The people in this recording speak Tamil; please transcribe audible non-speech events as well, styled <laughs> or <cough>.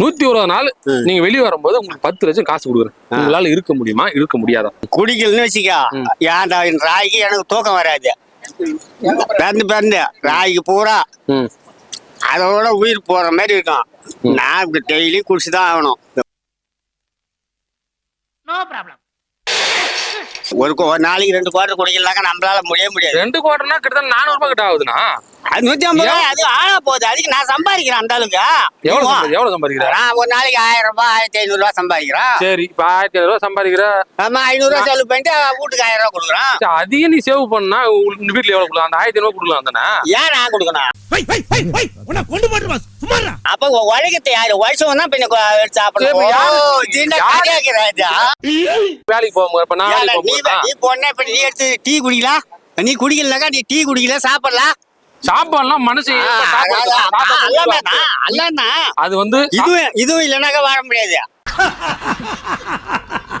நூத்தி ஒரு நாள் நீங்க வெளியே வரும்போது உங்களுக்கு பத்து லட்சம் காசு கொடுக்குறேன். உங்களால இருக்க முடியுமா? இருக்க முடியாதா? குடிக்கலன்னு வச்சுக்கோ. ஏன்டா இந்த ராய்க்கு எனக்கு தூக்கம் வராது. பிறந்து பிறந்து ராய்க்கு பூரா. ம். அதோட உயிர் போற மாதிரி இருக்கும். நான் டெய்லி குடிச்சு தான் ஆகணும். ஒரு நாளைக்கு ரெண்டு குவார்டர் குடிக்கலாக்க நம்மளால முடிய முடியாது. ரெண்டு குவார்டர்னா கிட்டத்தட்ட நானூறு ரூபாய் கிட்ட ஆகுதுண்ணா. அது நூத்தி ஐம்பது ரூபாய் அது ஆனா போகுது. அதுக்கு நான் சம்பாதிக்கிறேன் அந்த அளவுக்கு. எவ்வளவு. சம்பாதி- எவ்வளவு சம்பாதிக்கிற? நான் ஒரு நாளைக்கு ஆயிரம் ரூபாய் ஆயிரத்தி ஐநூறு ரூபாய் சம்பாதிக்கிறேன் சரி இப்ப ஆயிரத்தி ஐநூறு ரூபாய் சம்பாதிக்கிற? ஆமா ஐநூறு ரூபாய் செலவு பண்ணிட்டு வீட்டுக்கு ஆயிரம் ரூபாய் கொடுக்குறேன். சரி, அதிகம் நீ சேவ் பண்ணா உங்க வீட்டுல எவ்வளவு கொடுக்கலாம்? அந்த ஆயிரத்தி ஐநூறு கொடுக்கலாம் தானே? ஏன் நான் கொடுக்கணும்? வை வை வை வை. உன்னை கொண்டு போட்டுருவா சும்மாடா. அப்ப உ- உழைக்கத்தை யாரு? உழைச்சவன் தான் பின்ன கொ- எடுத்து சரி, இப்ப யாரு- சாப்பிடணும் யாரு- கேக்குறாஜா வேலைக்கு போகும்போது இப்ப நான் வேலைக்கு நீ போகும்போது நீ இப்ப நீ எடுத்து டீ குடிக்கலாம்? நீ குடிக்கலனாக்கா நீ டீ குடிக்கல சாப்பிடலாம். சாப்பாடுலாம் மனசு அது வந்து இதுவும் இதுவும் இல்லைனாக்கா வாழ முடியாது. <laughs>